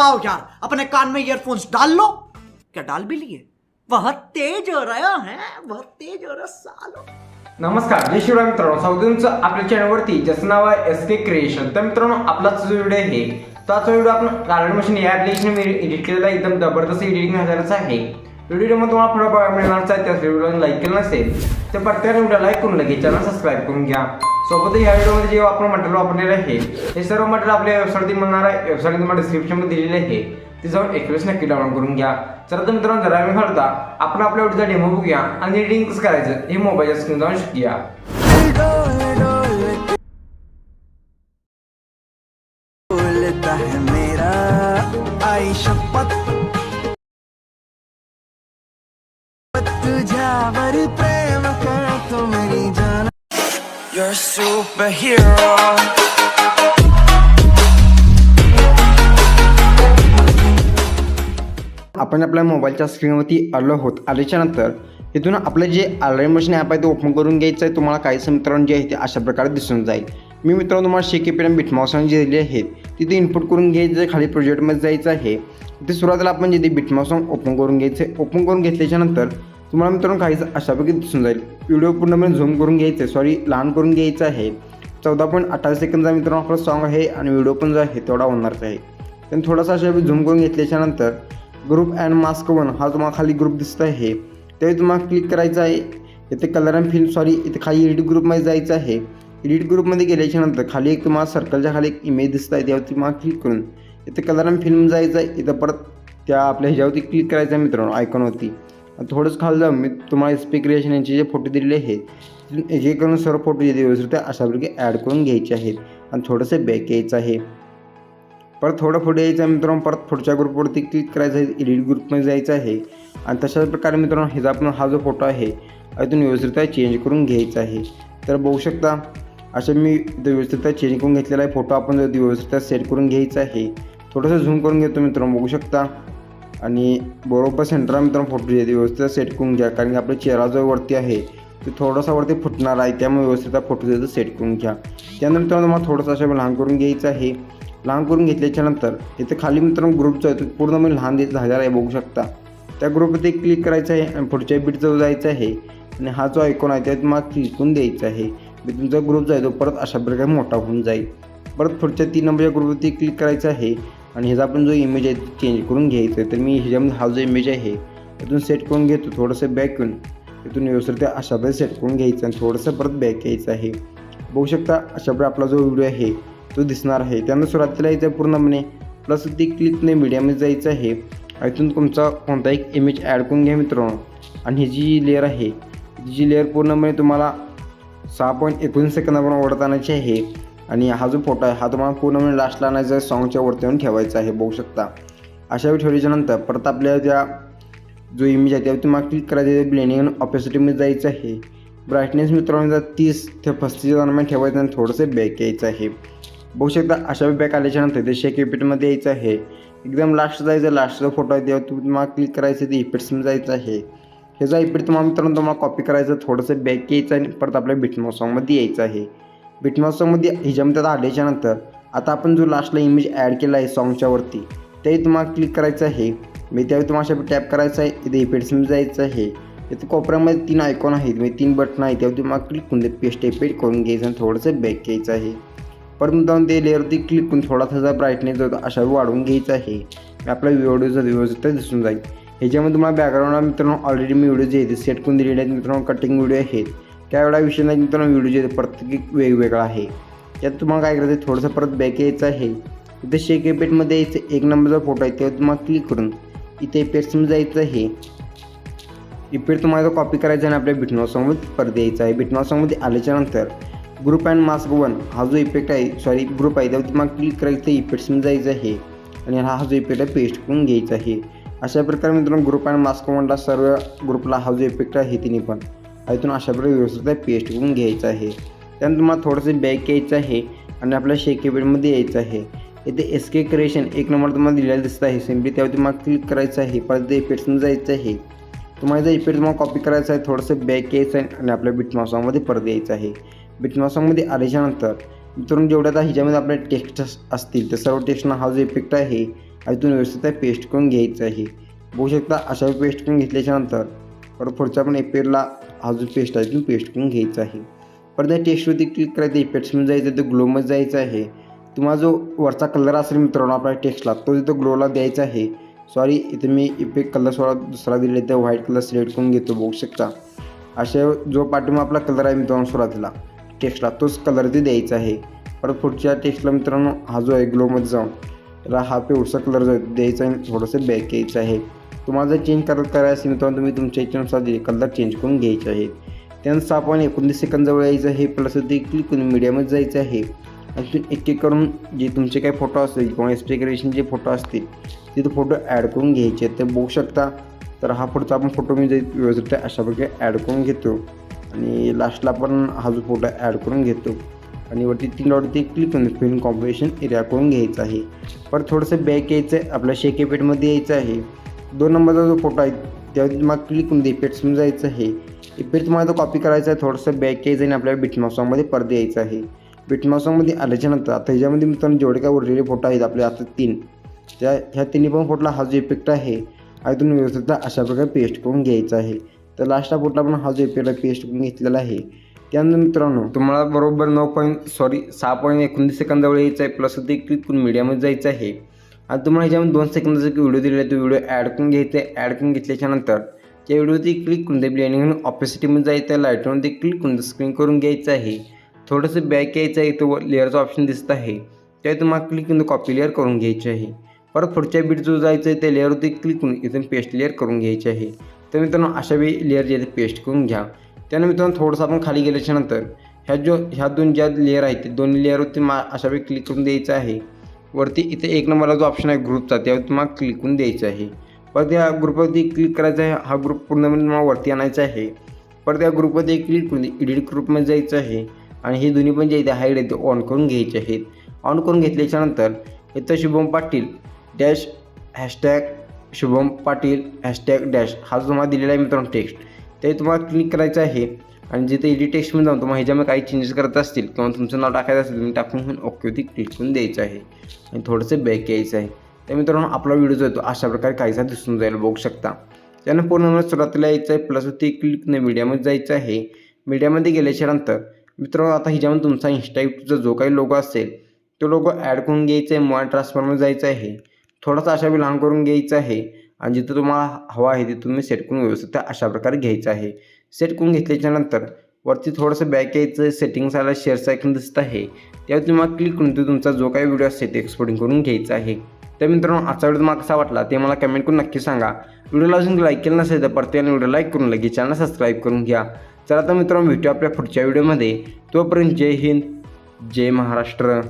आओ यार अपने कान में ईयरफोन्स डाल लो। क्या डाल भी लिए? बहुत तेज हो रहा है बहुत तेज हो रहा सालो। नमस्कार जय शिवराय मित्रांनो साऊदूनचं आपल्या चॅनलवरती ज्याचं नाव आहे एस के क्रिएशन तर मित्रांनो आपलाच जो व्हिडिओ आहे तो आजचा व्हिडिओ आपण कारण मशीन या ॲप्लिकेशन एडिट केलेला एकदम जबरदस्त एडिटिंग झालेलाच आहे. व्हिडिओमध्ये तुम्हाला थोडं बघायला मिळणार आहे त्याच व्हिडिओला लाईक केलं नसेल तर प्रत्येक व्हिडिओ लाईक करून लगेच चॅनल सबस्क्राईब करून घ्या. सोबत या व्हिडिओमध्ये जे आपण मटेरियल वापरलेलं आहे हे सर्व मटेरियल आपल्या वेबसाईटवरती मिळणार आहे. वेबसाईट तुम्हाला डिस्क्रिप्शनमध्ये दिलेले आहे. ते जाऊन एक वेळेस नक्की डाउनलोड करून घ्या. चला तर मित्रांनो जरा मी घालता आपण आपल्या व्हिडिओचा डेमो बघूया आणि एडिटिंग कसं करायचं हे मोबाईलच्या स्क्रीन जाऊन शिकूया. मेरा आई शपथ. तुझ्यावर प्रेम करतो मेरी जान. You're a superhero. आपण आपल्या मोबाईलच्या स्क्रीनवरती आलो आहोत. आल्याच्यानंतर इथून आपलं जे ऑनलाईन मशीन ॲप आहे ते ओपन करून घ्यायचं आहे. तुम्हाला काही मित्रांनो जे आहे ते अशा प्रकारे दिसून जाईल. मी मित्रांनो तुम्हाला शेके पेन बिटमाउसन जे दिले आहेत तिथे इनपुट करून घ्यायचं खाली प्रोजेक्टमध्ये जायचं आहे. तिथे सुरुवातीला आपण जिथे बिटमाउसन ओपन करून घ्यायचं आहे ओपन करून घेतल्याच्या नंतर तुम्हाला मित्रांनो खायचं अशापैकी दिसून जाईल. व्हिडिओ पूर्णपणे झूम करून घ्यायचं आहे सॉरी लहान करून घ्यायचं आहे. चौदा पॉईंट अठ्ठावीस सेकंदचा मित्रांनो आपला सॉन्ग आहे आणि व्हिडिओ पण जो आहे तेवढा होणारच आहे. पण थोडासा अशा झूम करून घेतल्याच्या नंतर ग्रुप अँड मास्क वन हा तुम्हाला खाली ग्रुप दिसत आहे. त्यावेळी तुम्हाला क्लिक करायचं आहे. इथे कलर अँड फिल्म सॉरी इथे खाली एडिट ग्रुपमध्ये जायचं आहे. एडिट ग्रुपमध्ये गेल्याच्यानंतर खाली एक तुम्हाला सर्कलच्या खाली एक इमेज दिसत आहे त्यावरती तुम्हाला क्लिक करून. इथे कलर अँड फिल्म जायचं आहे. इथं परत त्या आपल्या ह्याच्यावरती क्लिक करायचं आहे मित्रांनो आयकॉनवरती थोडंच खाली जाऊन मी तुम्हाला एस पी क्रिएशन यांचे जे फोटो दिलेले आहेत तिथून एक एक करून सर्व फोटो जे व्यवस्थित त्या अशापैकी ॲड करून घ्यायचे आहेत. आणि थोडंसं बॅक यायचं आहे. परत थोडं पुढे यायचं आहे मित्रांनो परत पुढच्या ग्रुपवरती क्लिक करायचं आहे एडिट ग्रुपमध्ये जायचं आहे. आणि तशाच प्रकारे मित्रांनो ह्याचा आपण हा जो फोटो आहे इथून व्यवस्थित चेंज करून घ्यायचा आहे. तर बघू शकता असे मी व्यवस्थित चेंज करून घेतलेला आहे फोटो आपण व्यवस्थित सेट करून घ्यायचा आहे थोडंसं झूम करून घेतो मित्रांनो बघू शकता. आणि बरोबर सेंटरला मित्रांनो फोटो जे व्यवस्थित सेट करून घ्या. कारण की आपला चेहरा जो वरती आहे. ते थोडासा वरती फुटणार आहे. त्यामुळे व्यवस्थित फोटो देतो सेट करून घ्या. त्यानंतर मित्रांनो तुम्हाला थोडंसं असं लहान करून घ्यायचं आहे. लहान करून घेतल्याच्यानंतर इथं इथे खाली मित्रांनो ग्रुपचा आहे. तो पूर्णपणे म्हणजे लहान झालेला आहे. बघू शकता. त्या ग्रुपवरती क्लिक करायचं आहे आणि पुढच्या बीटजवळ जायचं आहे. आणि हा जो आयकॉन आहे त्यात मला क्लिक करून द्यायचा आहे. मी तुमचा ग्रुप जो आहे तो परत अशा प्रकारे मोठा होऊन जाईल. परत पुढच्या तीन नंबरच्या ग्रुपवरती क्लिक करायचं आहे. आणि ह्याचा आपण जो इमेज आहे चेंज करून घ्यायचा आहे तर मी ह्याच्यामध्ये हा जो इमेज आहे इथून सेट करून घेतो. थोडंसं बॅक येऊन इथून व्यवस्थित अशा प्रकारे सेट करून घ्यायचं आणि थोडंसं परत बॅक यायचं आहे. बघू शकता अशाप्रकारे आपला जो व्हिडिओ आहे तो दिसणार आहे. त्यानंतर सुरुवातीला यायचं पूर्णपणे प्लस ती क्लिकने मीडियामध्ये जायचं आहे. इथून तुमचा कोणता एक इमेज ॲड करून घ्या मित्रांनो. आणि ही जी लेअर आहे जी लेअर पूर्णपणे तुम्हाला सहा पॉईंट एकोणीस सेकंदापर्यंत ओढत आणायची आहे. आणि हा जो फोटो आहे हा तुम्हाला पूर्णपणे लास्टला आणायचा सॉंगच्या वरती येऊन ठेवायचा आहे बघू शकता. अशा वेळी ठेवल्याच्या नंतर परत आपल्या ज्या जो इमेज आहे त्यावर तुम्हाला क्लिक करायचं आहे ब्लेंडिंग ऑपॅसिटीमध्ये जायचं आहे. ब्राईटनेस मित्रांनो जर तीस ते पस्तीसच्या दरम्यान ठेवायचं आणि थोडंसं बॅक यायचं आहे. बघू शकता अशा बॅक आल्याच्यानंतर ते शेक इफेक्टमध्ये यायचं आहे. एकदम लास्ट जायचं लास्टचा फोटो आहे तेव्हा तुम्हाला क्लिक करायचं ते इफेक्ट्समध्ये जायचं आहे. ह्याचा इफेक्ट तुम्हाला मित्रांनो तुम्हाला कॉपी करायचं थोडंसं बॅक यायचं आणि परत आपल्या बिटमॉ सॉंगमध्ये यायचं आहे. बिटमॉसमध्ये सॉंगमध्ये ह्याच्यामध्ये आता आल्याच्यानंतर. आता आपण जो लास्टला इमेज ॲड केला आहे सॉंगच्या वरती त्याही तुम्हाला क्लिक करायचं आहे. मी त्यावेळी तुम्हाला अशा टॅप करायचं आहे इथे इफेक्ट्समध्ये जायचं आहे. इथे कोपऱ्यामध्ये तीन आयकॉन आहेत म्हणजे तीन बटन आहेत त्यावर तुम्हाला क्लिक करून ते पेस्ट एपेड करून घ्यायचं आणि थोडंसं बॅक घ्यायचं आहे. परत जाऊन ते लेअरवरती क्लिक करून थोडासा ब्राईटनेस होता अशा वाढवून घ्यायचा आहे. आपला व्हिडिओचा व्यवस्थित दिसून जाईल. ह्याच्यामध्ये तुम्हाला बॅकग्राऊंडला मित्रांनो ऑलरेडी मी व्हिडिओ जे आहेत सेट करून दिलेले आहेत. मित्रांनो कटिंग व्हिडिओ आहेत. त्यावेळा विषय नाही मित्रांनो व्हिडिओचे प्रत्येक वेगवेगळा आहे. त्यात तुम्हाला काय करायचं थोडंसं परत बॅक यायचं आहे. इथे शेक एपेटमध्ये यायचं एक नंबरचा फोटो आहे त्यावर तुम्हाला क्लिक करून इथे इफेक्ट्समध्ये जायचं आहे. इफेक्ट तुम्हाला कॉपी करायचा आहे आणि आपल्या बिटनॉ सॉंगमध्ये परत यायचा आहे. बिटनॉ सॉंगमध्ये आल्याच्यानंतर ग्रुप अँड मास्क वन हा जो इफेक्ट आहे सॉरी ग्रुप आहे त्यावर तुम्हाला क्लिक करायचं इफेक्ट्समध्ये जायचं आहे. आणि हा जो इफेक्ट आहे पेस्ट करून घ्यायचा आहे. अशा प्रकारे मित्रांनो ग्रुप अँड मास्क वनला सर्व ग्रुपला हा जो इफेक्ट आहे तिने पण. इथून अशा प्रकारे व्यवस्थित पेस्ट करून घ्यायचं आहे. त्यानंतर तुम्हाला थोडंसं बॅक यायचं आहे आणि आपल्या शेक यायचं आहे. इथे एस के क्रिएशन एक नंबर तुम्हाला दिलेला दिसत आहे. सिम्पली त्यावर तुम्हाला क्लिक करायचं आहे. परत इफेक्ट्समध्ये जायचं आहे. तुम्हाला जर इफेक्ट तुम्हाला कॉपी करायचं आहे. थोडंसं बॅक यायचं आहे आणि आपल्या बिटमासॉमध्ये परत यायचं आहे. बिटमासामध्ये आल्याच्यानंतर मित्रांनो जेवढ्या आता ह्याच्यामध्ये आपल्या टेक्स्ट असतील तर सर्व टेक्स्टना हा जो इफेक्ट आहे इथून व्यवस्थित पेस्ट करून घ्यायचं आहे. बघू शकता अशा पेस्ट करून घेतल्याच्यानंतर परत पुढच्या पण एपेरला हा जो पेस्ट आहे तुम्ही पेस्ट करून घ्यायचा आहे. परत त्या टेस्टवरती क्लिक करायचं इफेक्ट्समध्ये जायचं तर ग्लोमध्ये जायचं आहे. तुम्हाला जो वरचा कलर असेल मित्रांनो आपल्या टेक्स्टला तो तिथं ग्लोला द्यायचा आहे. सॉरी इथे मी इफेक्ट कलर सोळा दुसरा दिला तर व्हाईट कलर सिलेक्ट करून घेतो बघू शकता. अशा जो पाठीमा आपला कलर आहे मित्रांनो सुरुवातीला टेक्स्टला तोच कलर ते द्यायचा आहे. परत पुढच्या टेक्स्टला मित्रांनो हा जो आहे ग्लोमध्ये जाऊन त्याला हा पिवळसा कलर जो द्यायचा आहे थोडंसं बॅक यायचं आहे. तुम्हाला जर चेंज करत करायचं असेल मित्रांनो तुम्ही तुमच्या इच्छेनुसार जे कलर चेंज करून घ्यायचे आहेत. त्यानंतर आपण एकोणतीस सेकंदजवळ यायचं आहे प्लस ते क्लिक करून मीडियामध्ये जायचं आहे. आणि एक एक करून जे तुमचे काही फोटो असतील किंवा एक्सप्रेग्रेशनचे फोटो असतील तिथे फोटो ॲड करून घ्यायचे आहेत. ते बघू शकता. तर हा पुढचा आपण फोटो मी जे व्यवस्थित अशा प्रकारे ॲड करून घेतो. आणि लास्टला पण हा जो फोटो ॲड करून घेतो. आणि वरती तीन डॉटवरती क्लिक करून फिल्म कॉम्बिनेशन एरिया करून घ्यायचं आहे. परत थोडंसं बॅक यायचं आहे आपल्या शेक यायचं आहे. दोन नंबरचा जो फोटो आहे त्यावरती तुम्हाला क्लिक करून इफेक्ट्समध्ये जायचं आहे. इफेक्ट तुम्हाला तो कॉपी करायचा आहे थोडंसं बॅक यायचं आणि आपल्याला बिटमासॉंगमध्ये परत यायचं आहे. बिटमासॉंगमध्ये आल्याच्यानंतर आता ह्याच्यामध्ये मित्रांनो जेवढे काय उरलेले फोटो आहेत आपले आता तीन त्या ह्या तिन्ही पण फोटोला हा जो इफेक्ट आहे आणि तुम्ही व्यवस्थित अशा प्रकारे पेस्ट करून घ्यायचा आहे. तर लास्टला फोटोला पण हा जो इफेक्ट आहे पेस्ट करून घेतलेला आहे त्यानंतर मित्रांनो तुम्हाला बरोबर नऊ पॉईंट सॉरी सहा पॉईंट एकोणतीस सेकंदावर यायचं आहे प्लस ते क्लिक करून मीडियामध्ये जायचं आहे. आणि तुम्हाला ह्याच्यामध्ये दोन सेकंदाचा व्हिडिओ दिलेला आहे तो व्हिडिओ ॲड करून घ्यायचा आहे. ॲड करून घेतल्याच्या नंतर त्या व्हिडिओवरती क्लिक करून ते ब्लँडिंग ऑपेसिटीमध्ये जायचं आहे लाईटरमध्ये क्लिक करून स्क्रीन करून घ्यायचं आहे. थोडंसं बॅक यायचं आहे तो लेअरचं ऑप्शन दिसत आहे. त्या तुम्हाला क्लिक करून कॉपी लेअर करून घ्यायची आहे. परत पुढच्या बीट जो जायचं आहे त्या लेअरवरती क्लिक करून इथून पेस्ट लेअर करून घ्यायची आहे. तर मित्रांनो अशा वेळी लेअर जे आहे ते पेस्ट करून घ्या. त्यानं मित्रांनो थोडंसं आपण खाली गेल्याच्यानंतर ह्या जो ह्या दोन ज्या लेअर आहेत ते दोन्ही लेअरवरती मा अशा वेळी क्लिक करून द्यायचं आहे. वरती इथे एक नंबरला जो ऑप्शन आहे ग्रुपचा त्यावर तुम्हाला क्लिक करून द्यायचं आहे. परत या ग्रुपवरती क्लिक करायचा आहे हा ग्रुप पूर्णपणे म्हणजे तुम्हाला वरती आणायचा आहे. परत या ग्रुपमध्ये क्लिक करून एडिट ग्रुपमध्ये जायचं आहे. आणि हे दोन्ही पण जे इथे हाईड आहेत ते ऑन करून घ्यायचे आहेत. ऑन करून घेतल्याच्यानंतर इथं Shubham Patil dash hashtag Shubham Patil hashtag dash हा जो तुम्हाला दिलेला आहे मित्रांनो टेक्स्ट ते तुम्हाला क्लिक करायचं आहे. आणि जिथे एडिट टेक्स्टमध्ये जाऊन तुम्हाला ह्याच्यामध्ये काही चेंजेस करत असतील किंवा तुमचं नाव टाकायचं असेल तुम्ही टाकून ओकेवरती क्लिक करून द्यायचं आहे. आणि थोडंसं बॅक यायचं आहे. तर मित्रांनो आपला व्हिडिओ जो येतो अशा प्रकारे काहीसा दिसून जाईल बघू शकता. त्यानं पूर्ण सुरुवातीला यायचं आहे प्लस ते क्लिक मीडियामध्ये जायचं आहे. मीडियामध्ये गेल्याच्यानंतर मित्रांनो आता ह्याच्यामध्ये तुमचा इन्स्टाग्रामचा जो काही लोगो असेल तो लोगो ॲड करून घ्यायचा आहे मोबाईल ट्रान्सफॉर्मर जायचं आहे. थोडासा अशा वेळी लहान करून घ्यायचं आहे. आणि जिथं तुम्हाला हवा आहे ते तुम्ही सेट करून व्यवस्थित अशा प्रकारे घ्यायचं आहे. सेट करून घेतल्याच्या नंतर वरती थोडंसं बॅक यायचं सेटिंग्स आला शेअरचं ऐकून दिसत आहे. त्यावर तुम्हाला क्लिक करून ते तुमचा जो काही व्हिडिओ असेल ते एक्सपोर्टिंग करून घ्यायचा आहे. तर मित्रांनो आजचा व्हिडिओ तुम्हाला कसा वाटला ते मला कमेंट करून नक्की सांगा. व्हिडिओला अजून लाईक केलं नसेल तर प्रत्येकाने व्हिडिओ लाईक करून लगेच चॅनल सबस्क्राईब करून घ्या. चला तर मित्रांनो भेटू आपल्या पुढच्या व्हिडिओमध्ये तोपर्यंत जय हिंद जय महाराष्ट्र.